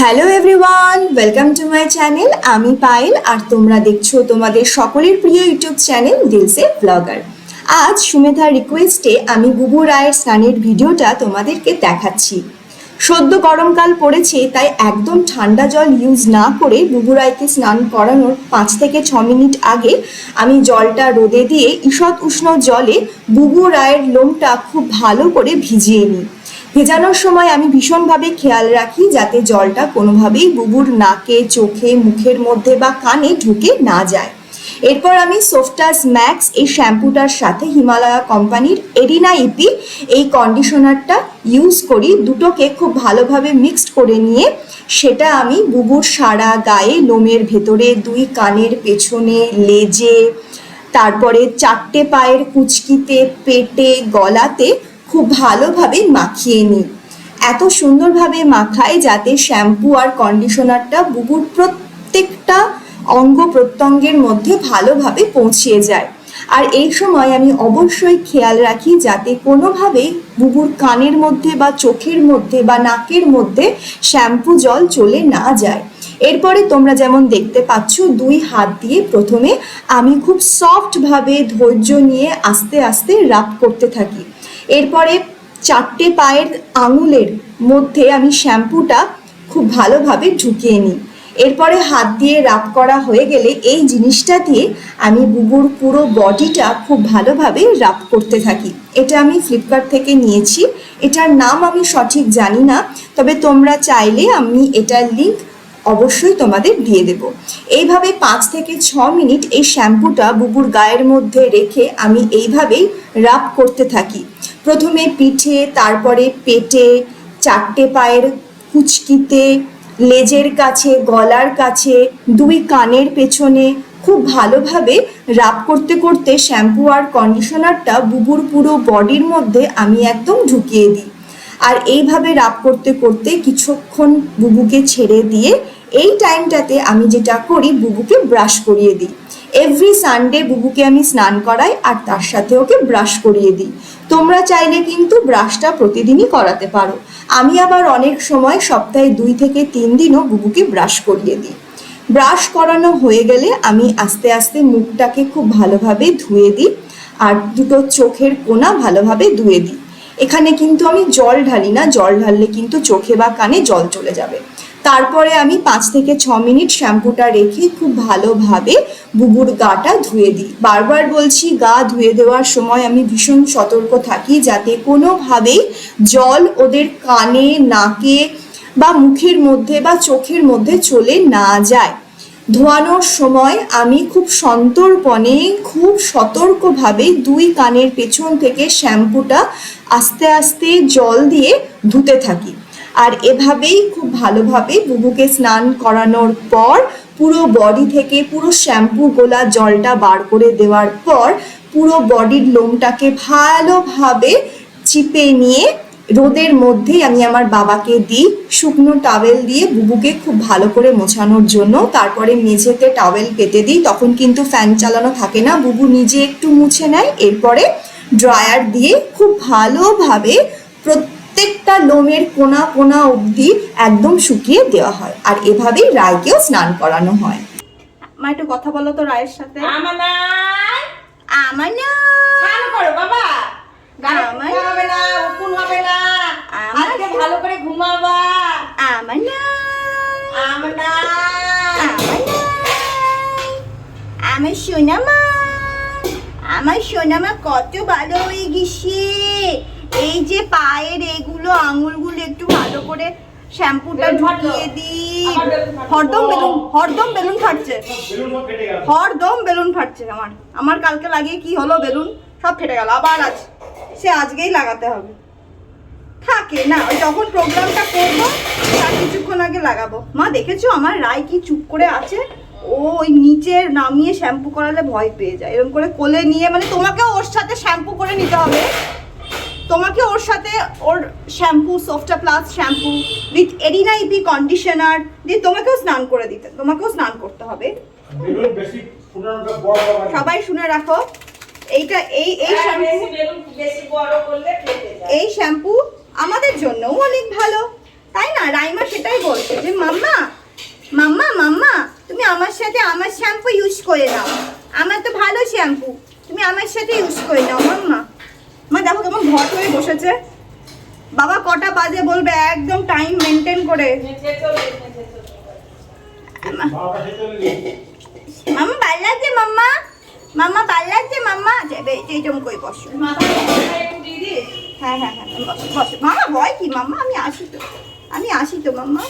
Hello everyone welcome to my channel আমি পায়েল আর তোমরা দেখছ তোমাদের সকলের প্রিয় ইউটিউব চ্যানেল দিলসে ব্লগার। আজ সুমেধার রিকোয়েস্টে আমি বুবু রায়ের স্নানের ভিডিওটা তোমাদেরকে দেখাচ্ছি। সদ্য গরমকাল পড়েছে, তাই একদম ঠান্ডা জল ইউজ না করে বুবু রায়কে স্নান করানোর পাঁচ থেকে ছ মিনিট আগে আমি জলটা রোদে দিয়ে ঈষৎ উষ্ণ জলে বুবু রায়ের লোমটা খুব ভালো করে ভিজিয়ে নিই। ভেজানোর সময় আমি ভীষণভাবে খেয়াল রাখি যাতে জলটা কোনোভাবেই বুবুর নাকে, চোখে, মুখের মধ্যে বা কানে ঢুকে না যায়। এরপর আমি সোফটাস ম্যাক্স এই শ্যাম্পুটার সাথে হিমালয়া কোম্পানির এরিনা ইপি এই কন্ডিশনারটা ইউজ করি। দুটোকে খুব ভালোভাবে মিক্সড করে নিয়ে সেটা আমি বুবুর সারা গায়ে লোমের ভেতরে, দুই কানের পেছনে, লেজে, তারপরে চারটে পায়ের কুচকিতে, পেটে, গলাতে খুব ভালোভাবে মাখিয়ে নিই। এত সুন্দরভাবে মাখাই যাতে শ্যাম্পু আর কন্ডিশনারটা বুবুর প্রত্যেকটা অঙ্গ প্রত্যঙ্গের মধ্যে ভালোভাবে পৌঁছিয়ে যায়। আর এই সময় আমি অবশ্যই খেয়াল রাখি যাতে কোনোভাবে বুবুর কানের মধ্যে বা চোখের মধ্যে বা নাকের মধ্যে শ্যাম্পু জল চলে না যায়। এরপরে তোমরা যেমন দেখতে পাচ্ছ, দুই হাত দিয়ে প্রথমে আমি খুব সফটভাবে ধৈর্য নিয়ে আস্তে আস্তে রাব করতে থাকি। এরপরে চারটে পায়ের আঙুলের মধ্যে আমি শ্যাম্পুটা খুব ভালোভাবে ঢুকিয়ে নিই। এরপরে হাত দিয়ে রাব করা হয়ে গেলে এই জিনিসটা দিয়ে আমি বুবুর পুরো বডিটা খুব ভালোভাবে রাব করতে থাকি। এটা আমি ফ্লিপকার্ট থেকে নিয়েছি। এটার নাম আমি সঠিক জানি না, তবে তোমরা চাইলে আমি এটার লিঙ্ক অবশ্যই তোমাদের দিয়ে দেব। এইভাবে পাঁচ থেকে ছ মিনিট এই শ্যাম্পুটা বুবুর গায়ের মধ্যে রেখে আমি এইভাবেই রাব করতে থাকি। প্রথমে পিঠে, তারপরে পেটে, চারটে পায়ের কুচকিতে, লেজের কাছে, গলার কাছে, দুই কানের পেছনে খুব ভালোভাবে রাব করতে করতে শ্যাম্পু আর কন্ডিশনারটা বুবুর পুরো বডির মধ্যে আমি একদম ঢুকিয়ে দিই। আর এইভাবে রাব করতে করতে কিছুক্ষণ বুবুকে ছেড়ে দিয়ে এই টাইমটাতে আমি যেটা করি, বুবুকে ব্রাশ করিয়ে দিই। এভরি সানডে বুবুকে আমি স্নান করাই আর তার সাথে ওকে ব্রাশ করিয়ে দিই। তোমরা চাইলে কিন্তু ব্রাশটা প্রতিদিনই করাতে পারো। আমি আবার অনেক সময় সপ্তাহে দুই থেকে তিন দিনও বুবুকে ব্রাশ করিয়ে দিই। ব্রাশ করানো হয়ে গেলে আমি আস্তে আস্তে মুখটাকে খুব ভালোভাবে ধুয়ে দিই আর দুটো চোখের কোনা ভালোভাবে ধুয়ে দিই। এখানে কিন্তু আমি জল ঢালি না, জল ঢাললে কিন্তু চোখে বা কানে জল চলে যাবে। তারপরে আমি পাঁচ থেকে ছ মিনিট শ্যাম্পুটা রেখে খুব ভালোভাবে বুবুর গাটা ধুয়ে দিই। বারবার বলছি, গা ধুয়ে দেওয়ার সময় আমি ভীষণ সতর্ক থাকি যাতে কোনোভাবেই জল ওদের কানে, নাকে বা মুখের মধ্যে বা চোখের মধ্যে চলে না যায়। ধোয়ানোর সময় আমি খুব সন্তর্পণে, খুব সতর্কভাবে দুই কানের পেছন থেকে শ্যাম্পুটা আস্তে আস্তে জল দিয়ে ধুতে থাকি। আর এভাবেই খুব ভালোভাবে বুবুকে স্নান করানোর পর, পুরো বডি থেকে পুরো শ্যাম্পু গোলা জলটা বার করে দেওয়ার পর, পুরো বডির লোমটাকে ভালোভাবে চিপে নিয়ে রোদের মধ্যেই আমি আমার বাবাকে দিই শুকনো টাওয়েল দিয়ে বুবুকে খুব ভালো করে মোছানোর জন্য। তারপরে মেঝেতে টাওয়েল পেতে দিই তখন কিন্তু ফ্যান চালানো থাকে না। বুবু নিজে একটু মুছে নেয় এরপরে ড্রায়ার দিয়ে খুব ভালোভাবে প্রত্যেকটা লোমের কোনা কোনা অবধি একদম শুকিয়ে দেওয়া হয়। আর এভাবেই রায়কেও স্নান করানো হয়। মা একটু কথা বলো তো রায়ের সাথে। আমানাই আমার না করো বাবা! আমার- হবে না উকুন হবে না। আমার- আজকে ভালো করে ঘুমাবা। আমার না। আমানাই আমার না। আমার সোনামা। আমার সোনামা কত ভালো হয়ে গেছে। এই যে পায়ের এগুলো আঙুলগুলো একটু ভালো করে শ্যাম্পুটা ঢুকিয়ে দিই। হরদম বেলুন হরদম বেলুন ফাটছে। বেলুন সব ফেটে গেল। হরদম বেলুন ফাটছে আমার। আমার কালকে লাগিয়ে কি হলো বেলুন? সব ফেটে গেল আবার আজ। সে আজকেই লাগাতে হবে। থাকে না ওই যখন প্রোগ্রামটা করব তার কিছুক্ষণ আগে লাগাবো। মা দেখেছ আমার রায় কি চুপ করে আছে? ও ওই নিচের নামিয়ে শ্যাম্পু করালে ভয় পেয়ে যায়। এরকম করে কোলে নিয়ে মানে তোমাকে ওর সাথে শ্যাম্পু করে নিতে হবে। তোমাকে ওর সাথে ওর শ্যাম্পু সোফটা প্লাস শ্যাম্পু উইথ এরিনা ইপি কন্ডিশনার দিয়ে তোমাকেও স্নান করে দিতে তোমাকেও স্নান করতে হবে। সবাই শুনে রাখো। এইটা এই এই শ্যাম্পু এই শ্যাম্পু আমাদের জন্যও অনেক ভালো। তাই না? রাইমা সেটাই বলছে যে মাম্মা মাম্মা মাম্মা তুমি আমার সাথে আমার শ্যাম্পু ইউজ করে নাও। আমার তো ভালো শ্যাম্পু তুমি আমার সাথে ইউজ করে নাও মাম্মা। মা দেখো কেমন ঘট হয়ে বসেছে। বাবা কটা বাজে বলবে একদম টাইম মেনটেন করে। মাম্মা ভালো লাগছে মাম্মা? মাম্মা ভালো লাগছে মাম্মা যাবে এইরকম করে বসো। হ্যাঁ হ্যাঁ হ্যাঁ বসো বসো। মামা ভয় কি মাম্মা? আমি আসি তো। আমি আসি তো মাম্মা।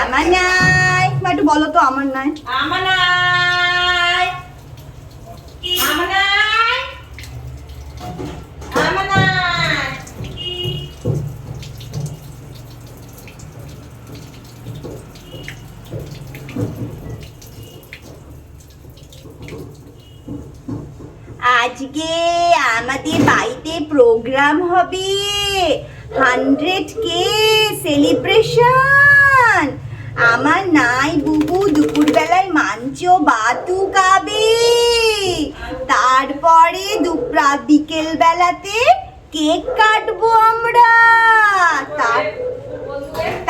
আমার নাই। একটু বলো তো আমার নাই। আমার নাই। আমার নাই আমার নাই আজকে আমাদের বাড়িতে প্রোগ্রাম হবে। হান্ড্রেড কে সেলিব্রেশন আমার নাই বুবু দুপুরবেলায় মাঞ্চ বাতু খাবে। তারপরে দুপুরা বিকেল বেলাতে কেক কাটবো আমরা।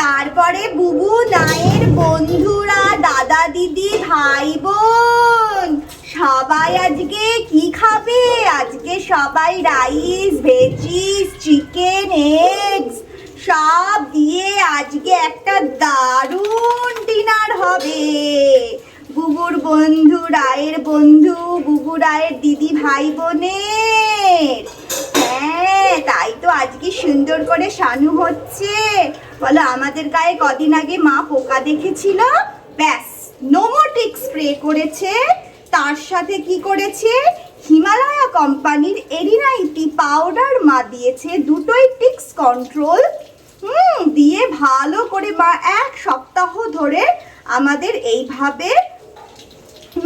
তারপরে বুবু নায়ের বন্ধুরা, দাদা দিদি, ভাই বোন সবাই আজকে কি খাবে? আজকে সবাই রাইস ভেজিস চিকেন এগস সব দিয়ে আজকে একটা দারুণ ডিনার হবে। বুবুর বন্ধু, রায়ের বন্ধু বুবু রায়ের দিদি ভাই বোনের। হ্যাঁ তাই তো আজকে সুন্দর করে শানু হচ্ছে। বলো, আমাদের গায়ে কদিন আগে মা পোকা দেখেছিল? ব্যাস নোমোটিক স্প্রে করেছে। তার সাথে কি করেছে? হিমালয়া কোম্পানির এরিনাইটি পাউডার মা দিয়েছে দুটোই টিক্স কন্ট্রোল। হুম, দিয়ে ভালো করে মা এক সপ্তাহ ধরে আমাদের এইভাবে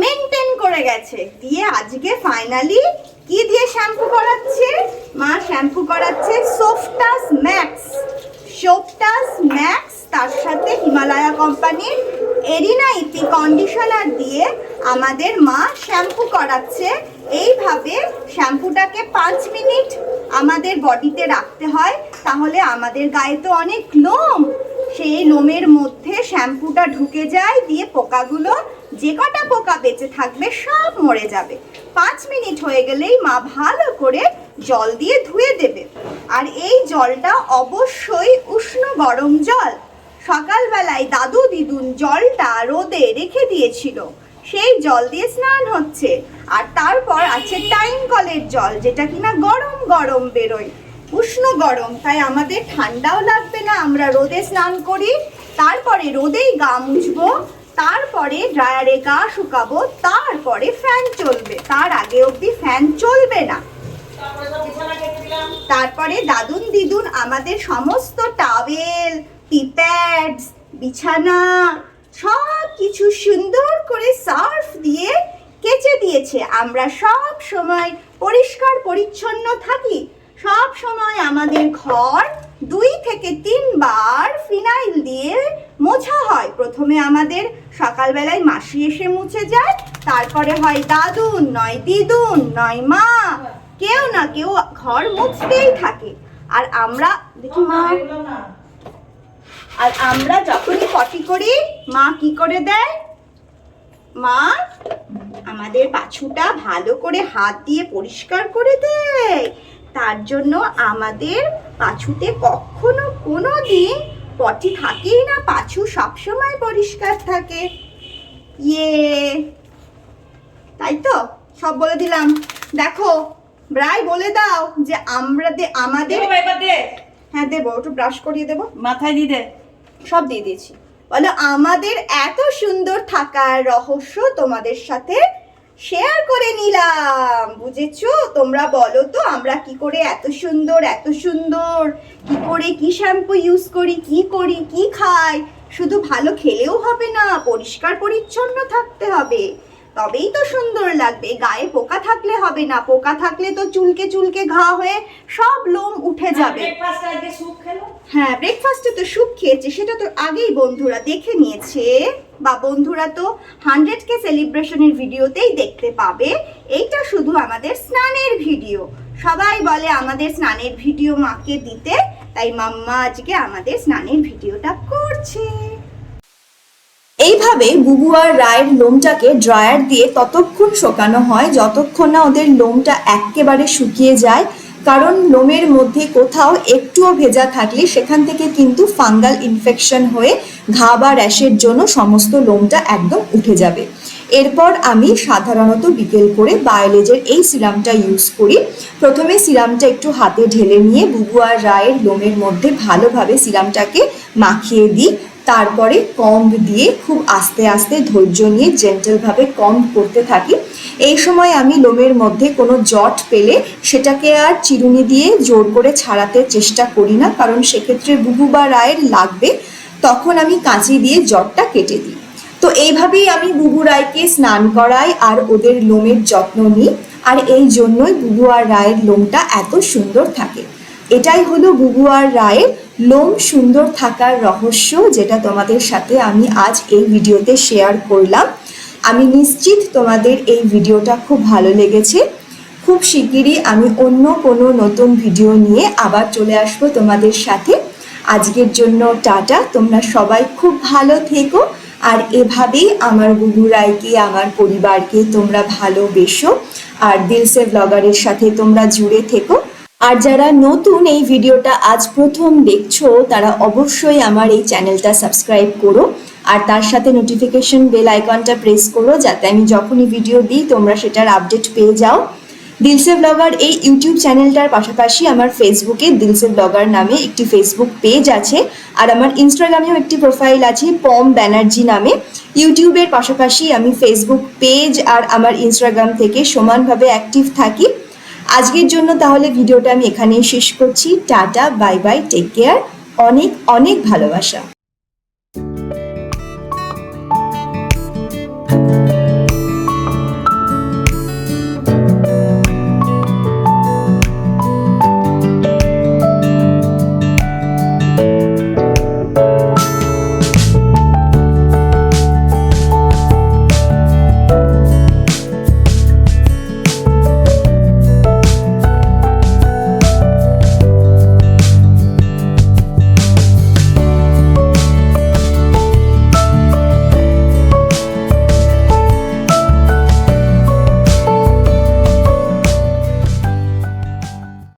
মেনটেন করে গেছে। দিয়ে আজকে ফাইনালি কি দিয়ে শ্যাম্পু করাচ্ছে? মা শ্যাম্পু করাচ্ছে সোফটাস ম্যাক্স। সোফটাস ম্যাক্স, তার সাথে হিমালয়া কোম্পানির এরিনা ইপি কন্ডিশনার দিয়ে আমাদের মা শ্যাম্পু করাচ্ছে। এইভাবে শ্যাম্পুটাকে পাঁচ মিনিট আমাদের বডিতে রাখতে হয়, তাহলে আমাদের গায়ে তো অনেক লোম। সেই লোমের মধ্যে শ্যাম্পুটা ঢুকে যায়, দিয়ে পোকাগুলো যে কটা পোকা বেঁচে থাকবে সব মরে যাবে। পাঁচ মিনিট হয়ে গেলেই মা ভালো করে জল দিয়ে ধুয়ে দেবে। আর এই জলটা অবশ্যই উষ্ণ গরম জল। সকালবেলায় দাদু দিদুন জলটা রোদে রেখে দিয়েছিল। সেই জল দিয়ে স্নান হচ্ছে। আর তারপর আছে টাইম কলের জল, যেটা কিনা গরম গরম বেরোয়। উষ্ণ গরম, তাই আমাদের ঠান্ডাও লাগবে না। আমরা রোদে স্নান করি, তারপরে রোদেই গা মুছবো, তারপরে ড্রায়ারে গা শুকাবো, তারপরে ফ্যান চলবে। তার আগে অবধি ফ্যান চলবে না। তারপরে দাদুন দিদুন, আমাদের সমস্ত টাওয়েল পিপ্যাডস বিছানা সব কিছু সুন্দর করে সার্ফ দিয়ে কেচে দিয়েছে। আমরা সব সময় পরিষ্কার পরিচ্ছন্ন থাকি। সব সময় আমাদের ঘর দুই থেকে তিনবার ফিনাইল দিয়ে মোছা হয়। প্রথমে আমাদের সকালবেলায় মাসি এসে মুছে যায়, তারপরে হয় দাদুন নয় দিদুন নয় মা। কেউ না কেউ ঘর মুছতেই থাকে। আর আমরা দেখি মা। আর আমরা যখনই পটি করি মা কি করে দেয়? মা আমাদের পাছুটা ভালো করে হাত দিয়ে পরিষ্কার করে দেয়। তার জন্য আমাদের পাছুতে কখনো কোনো দিন পটি থাকেই না পাছু সবসময় পরিষ্কার থাকে। ইয়ে। তাই তো? সব বলে দিলাম। দেখো ব্রাই বলে দাও যে আমরা আমাদের হ্যাঁ দেবো একটু ব্রাশ করিয়ে দেবো। মাথায় দিয়ে দে। সব দিয়ে দিয়েছি। বলো, আমাদের এত সুন্দর থাকার রহস্য তোমাদের সাথে শেয়ার করে নিলাম। বুঝেছ? তোমরা বলো তো, আমরা কি করে এত সুন্দর এত সুন্দর, কি করে কি শ্যাম্পু ইউজ করি, কি করি, কি খাই? শুধু ভালো খেলেও হবে না, পরিষ্কার পরিচ্ছন্ন থাকতে হবে। তবেই তো সুন্দর লাগবে। গায়ে পোকা থাকলে হবে না। পোকা থাকলে তো চুলকে চুলকে ঘা হয়ে সব লোম উঠে যাবে। স্যুপ খেলো? হ্যাঁ ব্রেকফাস্টে তো স্যুপ খেয়েছে সেটা তো আগেই বন্ধুরা দেখে নিয়েছে। বা বন্ধুরা তো হান্ড্রেড কে সেলিব্রেশনের ভিডিওতেই দেখতে পাবে। এইটা শুধু আমাদের স্নানের ভিডিও। সবাই বলে আমাদের স্নানের ভিডিও মাকে দিতে তাই মাম্মা আজকে আমাদের স্নানের ভিডিওটা করছে। এইভাবে বুবু আর রায়ের লোমটাকে ড্রায়ার দিয়ে ততক্ষণ শোকানো হয় যতক্ষণ না ওদের লোমটা একেবারে শুকিয়ে যায়। কারণ লোমের মধ্যে কোথাও একটুও ভেজা থাকলে সেখান থেকে কিন্তু ফাঙ্গাল ইনফেকশন হয়ে ঘা বা র্যাশের জন্য সমস্ত লোমটা একদম উঠে যাবে। এরপর আমি সাধারণত বিকেল করে বায়োলেজের এই সিরামটা ইউজ করি। প্রথমে সিরামটা একটু হাতে ঢেলে নিয়ে বুবু আর রায়ের লোমের মধ্যে ভালোভাবে সিরামটাকে মাখিয়ে দিই। তারপরে কম্ব দিয়ে খুব আস্তে আস্তে ধৈর্য নিয়ে জেন্টেলভাবে কম্ব করতে থাকি। এই সময় আমি লোমের মধ্যে কোনো জট পেলে সেটাকে আর চিরুনি দিয়ে জোর করে ছাড়াতে চেষ্টা করি না, কারণ সেক্ষেত্রে বুবু বা রায়ের লাগবে, তখন আমি কাঁচি দিয়ে জটটা কেটে দিই। তো এইভাবেই আমি বুবু রায়কে স্নান করাই আর ওদের লোমের যত্ন নিই, আর এই জন্যই বুবু আর রায়ের লোমটা এত সুন্দর থাকে। এটাই হলো বুবু আর রায়ের লোম সুন্দর থাকার রহস্য, যেটা তোমাদের সাথে আমি আজ এই ভিডিওতে শেয়ার করলাম। আমি নিশ্চিত তোমাদের এই ভিডিওটা খুব ভালো লেগেছে। খুব শিগগিরই আমি অন্য কোনো নতুন ভিডিও নিয়ে আবার চলে আসব তোমাদের সাথে। আজকের জন্য টাটা, তোমরা সবাই খুব ভালো থেকো। আর এভাবেই আমার বুবু রায়কে, আমার পরিবারকে তোমরা ভালোবেসো। আর দিলসে ব্লগারের সাথে তোমরা জুড়ে থেকো। আর যারা নতুন এই ভিডিওটা আজ প্রথম দেখছ, তারা অবশ্যই আমার এই চ্যানেলটা সাবস্ক্রাইব করো আর তার সাথে নোটিফিকেশন বেল আইকনটা প্রেস করো, যাতে আমি যখনই ভিডিও দিই, তোমরা সেটার আপডেট পেয়ে যাও। দিলসে ব্লগার এই ইউটিউব চ্যানেলটার পাশাপাশি আমার ফেসবুকে দিলসে ব্লগার নামে একটি ফেসবুক পেজ আছে আর আমার ইনস্টাগ্রামেও একটি প্রোফাইল আছে পম ব্যানার্জি নামে। ইউটিউবের পাশাপাশি আমি ফেসবুক পেজ আর আমার ইনস্টাগ্রাম থেকে সমানভাবে অ্যাক্টিভ থাকি। আজকের জন্য তাহলে ভিডিওটা আমি এখানেই শেষ করছি। Tata, bye bye take care অনেক অনেক ভালোবাসা।